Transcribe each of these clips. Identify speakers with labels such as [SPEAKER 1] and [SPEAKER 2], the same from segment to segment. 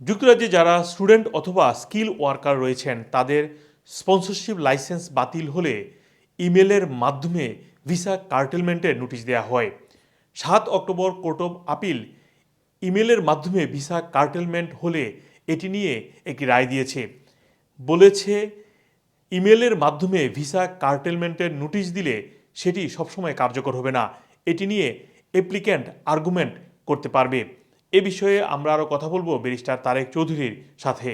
[SPEAKER 1] যুক্তরাজ্যে যারা স্টুডেন্ট অথবা স্কিল ওয়ার্কার রয়েছেন, তাদের স্পন্সরশিপ লাইসেন্স বাতিল হলে ইমেলের মাধ্যমে ভিসা কার্টেলমেন্টের নোটিশ দেওয়া হয়। সাত অক্টোবর কোর্ট অফ আপিল ইমেলের মাধ্যমে ভিসা কার্টেলমেন্ট হলে এটি নিয়ে একটি রায় দিয়েছে। বলেছে, ইমেলের মাধ্যমে ভিসা কার্টেলমেন্টের নোটিশ দিলে সেটি সবসময় কার্যকর হবে না। এটি নিয়ে অ্যাপ্লিক্যান্ট আর্গুমেন্ট করতে পারবে। এ বিষয়ে আমরা আরও কথা বলব ব্যারিস্টার তারেক চৌধুরীর সাথে।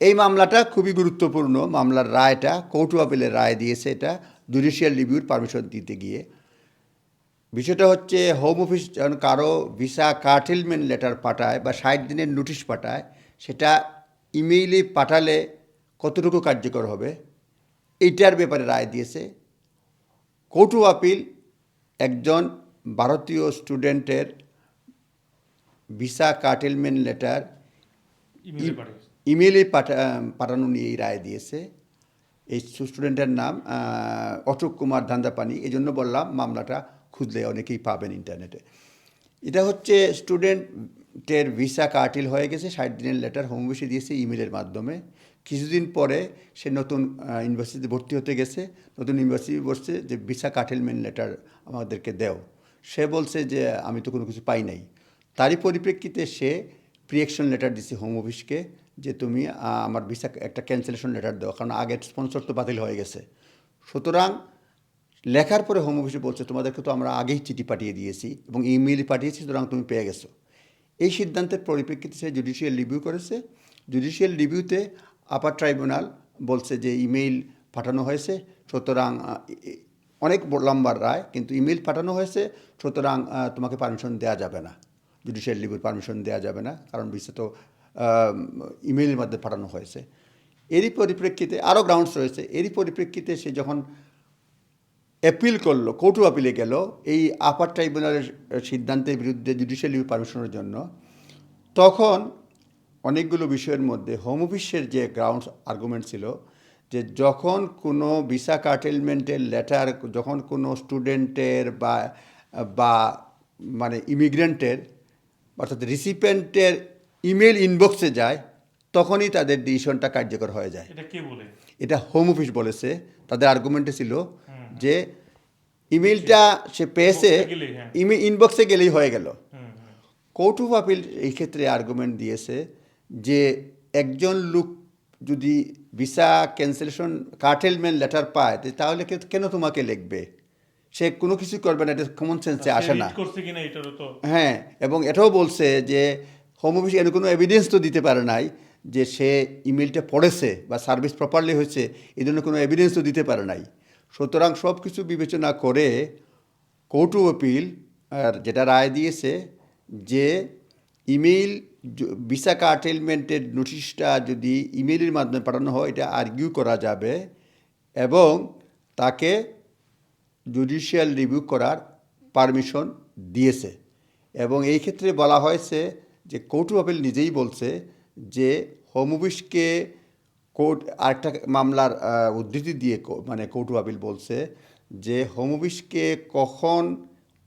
[SPEAKER 2] এই মামলাটা খুবই গুরুত্বপূর্ণ। মামলার রায়টা, কোর্ট অফ আপিলের রায় দিয়েছে এটা জুডিশিয়াল রিভিউর পারমিশন দিতে গিয়ে। বিষয়টা হচ্ছে হোম অফিস যখন কারও ভিসা কার্টেলমেন্ট লেটার পাঠায় বা ষাট দিনের নোটিশ পাঠায়, সেটা ইমেইলে পাঠালে কতটুকু কার্যকর হবে? এইটার ব্যাপারে রায় দিয়েছে। কোর্ট অফ আপিল একজন ভারতীয় স্টুডেন্টের ভিসা কার্টেলমেন্ট লেটার
[SPEAKER 1] ইমেলে
[SPEAKER 2] পাঠা পাঠানো নিয়ে এই রায় দিয়েছে। এই স্টুডেন্টের নাম অশোক কুমার ধান্দাপানি। এই জন্য বললাম মামলাটা খুঁজলে অনেকেই পাবেন ইন্টারনেটে। এটা হচ্ছে স্টুডেন্টের ভিসা কার্টিল হয়ে গেছে ষাট দিনের লেটার হোম অফিসে দিয়েছে ইমেলের মাধ্যমে। কিছুদিন পরে সে নতুন ইউনিভার্সিটিতে ভর্তি হতে গেছে। নতুন ইউনিভার্সিটি বসছে যে ভিসা কার্টেলমেন্ট লেটার আমাদেরকে দেও। সে বলছে যে আমি তো কোনো কিছু পাই নাই। তারই পরিপ্রেক্ষিতে সে প্রিয়েকশন লেটার দিছে হোম অফিসকে যে তুমি আমার ভিসা একটা ক্যান্সেলেশন লেটার দাও, কারণ আগের স্পন্সর তো বাতিল হয়ে গেছে। সুতরাং লেখার পরে হোম অফিসে বলছে, তোমাদেরকে তো আমরা আগেই চিঠি পাঠিয়ে দিয়েছি এবং ইমেইল পাঠিয়েছি, সুতরাং তুমি পেয়ে গেছো। এই সিদ্ধান্তের পরিপ্রেক্ষিতে সে জুডিশিয়াল রিভিউ করেছে। জুডিশিয়াল রিভিউতে আপার ট্রাইব্যুনাল বলছে যে ইমেইল পাঠানো হয়েছে, সুতরাং অনেক লম্বার রায়, কিন্তু ইমেইল পাঠানো হয়েছে, সুতরাং তোমাকে পারমিশন দেওয়া যাবে না। জুডিশিয়াল রিভিউর পারমিশন দেওয়া যাবে না, কারণ বিশেষত ইমেইলের মাধ্যমে পাঠানো হয়েছে। এরই পরিপ্রেক্ষিতে আরও গ্রাউন্ডস রয়েছে। এরই পরিপ্রেক্ষিতে সে যখন অ্যাপিল করল কোর্ট অফ আপিলে গেল, এই আপার ট্রাইব্যুনালের সিদ্ধান্তের বিরুদ্ধে জুডিশিয়াল রিভিউ পারমিশনের জন্য, তখন অনেকগুলো বিষয়ের মধ্যে হোম অফিসের যে গ্রাউন্ডস আর্গুমেন্ট ছিল, যে যখন কোনো ভিসা কার্টেলমেন্টের লেটার যখন কোনো স্টুডেন্টের বা বা মানে ইমিগ্রেন্টের অর্থাৎ রিসিপেন্টের ইমেল ইনবক্সে যায় তখনই তাদের ডিসিশনটা কার্যকর হয়ে যায়।
[SPEAKER 1] এটা কে বলে?
[SPEAKER 2] এটা হোম অফিস বলেছে। তাদের আর্গুমেন্টে ছিল যে ইমেলটা সে পেয়েছে
[SPEAKER 1] হ্যাঁ।
[SPEAKER 2] ইমেল ইনবক্সে গেলেই হয়ে গেল। কোর্ট অফ আপিল এই ক্ষেত্রে আর্গুমেন্ট দিয়েছে যে একজন লোক যদি ভিসা ক্যান্সেলেশন কার্টেলমেন্ট লেটার পায় তাহলে কেন তোমাকে লিখবে? সে কোনো কিছু করবে না এটা কমন সেন্সে আসে না। হ্যাঁ এবং এটাও বলছে যে হোম অফিস এর কোনো এভিডেন্স তো দিতে পারে নাই যে সে ইমেলটা পড়েছে বা সার্ভিস প্রপারলি হয়েছে এই জন্য কোনো এভিডেন্স তো দিতে পারে নাই। সুতরাং সব কিছু বিবেচনা করে কোর্ট অফ আপিল আর যেটা রায় দিয়েছে যে ইমেইল ভিসা কার্টেলমেন্টের নোটিশটা যদি ইমেইলের মাধ্যমে পাঠানো হয় এটা আর্গিউ করা যাবে এবং তাকে জুডিশিয়াল রিভিউ করার পারমিশন দিয়েছে। এবং এই ক্ষেত্রে বলা হয়েছে যে কোর্ট অফ আপিল নিজেই বলছে যে হোম অফিসকে কোর্ট আরেকটা মামলার উদ্ধৃতি দিয়ে মানে কোর্ট অফ আপিল বলছে যে হোম অফিসকে কখন,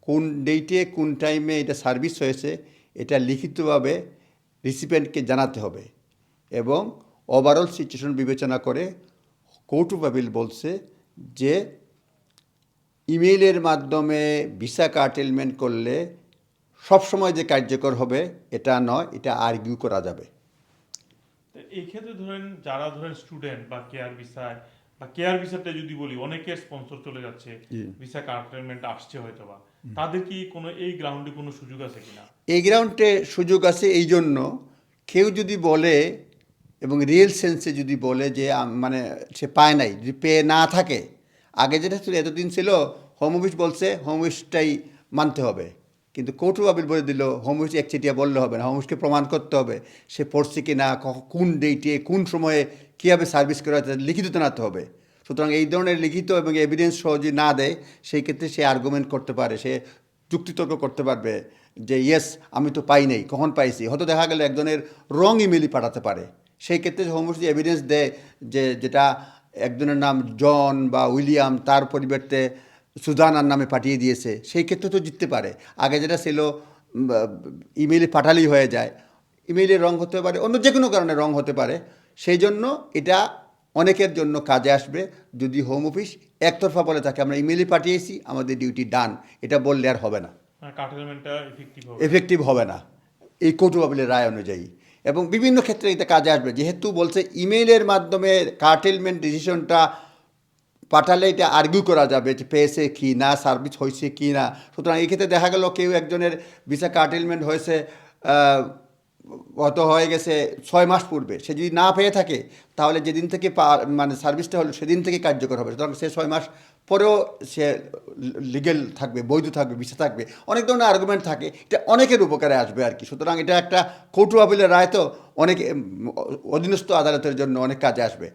[SPEAKER 2] কোন ডেটে কোন টাইমে এটা সার্ভিস হয়েছে, এটা লিখিতভাবে রিসিপেন্টকে জানাতে হবে। এবং ওভারঅল সিচুয়েশন বিবেচনা করে কোর্ট অফ আপিল বলছে যে ইমেইলের মাধ্যমে ভিসা কার্টেলমেন্ট করলে সবসময় যে কার্যকর হবে এটা নয় এটা আর্গিউ করা যাবে।
[SPEAKER 1] তো এই ক্ষেত্রে ধরেন যারা ধরেন স্টুডেন্ট বা কেয়ার ভিসায় বা কেয়ার ভিসাটা যদি বলি অনেকের স্পন্সর চলে যাচ্ছে ভিসা কার্টেলমেন্ট আসছে হয়তো বা তাদের কি কোনো এই গ্রাউন্ডে কোনো সুযোগ আছে কিনা?
[SPEAKER 2] এই গ্রাউন্ডে সুযোগ আছে এই জন্য কেউ যদি বলে এবং রিয়েল সেন্সে যদি বলে যে মানে সে পায় নাই যদি পেয়ে না থাকে আগে যেটা ছিল, এতদিন ছিল হোম অফিস বলছে হোম অফিসটাই মানতে হবে। কিন্তু কোর্ট অফ আপিল বলে দিল হোম অফিস একচেটিয়া বললে হবে না হোম অফিসকে প্রমাণ করতে হবে, সে পড়ছে কি না কোন ডেটে কোন সময়ে কীভাবে সার্ভিস করা তাদের লিখিত জানাতে হবে। সুতরাং এই ধরনের লিখিত এবং এভিডেন্স সহ যদি না দেয়, সেই ক্ষেত্রে সে আর্গুমেন্ট করতে পারে, সে যুক্তিতর্ক করতে পারবে যে ইয়েস আমি তো পাই নাই, কখন পাইছি? হয়তো দেখা গেল একজনের রং ইমেলই পাঠাতে পারে। সেই ক্ষেত্রে হোম অফিস এভিডেন্স দেয় যে, যেটা একজনের নাম জন বা উইলিয়াম তার পরিবর্তে সুজানার নামে পাঠিয়ে দিয়েছে। সেই ক্ষেত্রে তো জিততে পারে। আগে যেটা ছিল ইমেইলে পাঠালেই হয়ে যায়। ইমেইলের রং হতে পারে অন্য যে কোনো কারণে রং হতে পারে। সেই জন্য এটা অনেকের জন্য কাজে আসবে। যদি হোম অফিস একতরফা বলে থাকে আমরা ইমেইলে পাঠিয়েছি আমাদের ডিউটি ডান। এটা বললে আর হবে না।
[SPEAKER 1] এফেক্টিভ হবে।
[SPEAKER 2] না। এই কোর্টবাবিলের রায় অনুযায়ী। এবং বিভিন্ন ক্ষেত্রে এটা কাজে আসবে। যেহেতু বলছে ইমেইলের মাধ্যমে কার্টেলমেন্ট ডিসিশনটা পাঠালে এটা আর্গিউ করা যাবে যে পেয়েছে কি না, সার্ভিস হয়েছে কি না। সুতরাং এই ক্ষেত্রে দেখা গেল কেউ একজনের ভিসা কার্টেলমেন্ট হয়েছে গত হয়ে গেছে ছয় মাস পূর্বে। সে যদি না পেয়ে থাকে, তাহলে যেদিন থেকে মানে সার্ভিসটা হলো সেদিন থেকে কার্যকর হবে। সুতরাং সে ছয় মাস পরেও সে লিগেল থাকবে, বৈধ থাকবে ভিসা থাকবে, অনেক ধরনের আর্গুমেন্ট থাকে, এটা অনেকের উপকারে আসবে আর কি। সুতরাং এটা একটা কৌটু আপিলের রায় তো অনেক অধীনস্থ আদালতের জন্য অনেক কাজে আসবে।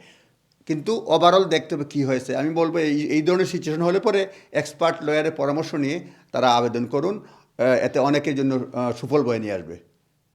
[SPEAKER 2] কিন্তু ওভারঅল দেখতে হবে কী হয়েছে। আমি বলব এই এই ধরনের সিচুয়েশন হলে পরে এক্সপার্ট লয়ারের পরামর্শ নিয়ে তারা আবেদন করুন এতে অনেকের জন্য সুফল বয়ে নিয়ে আসবে।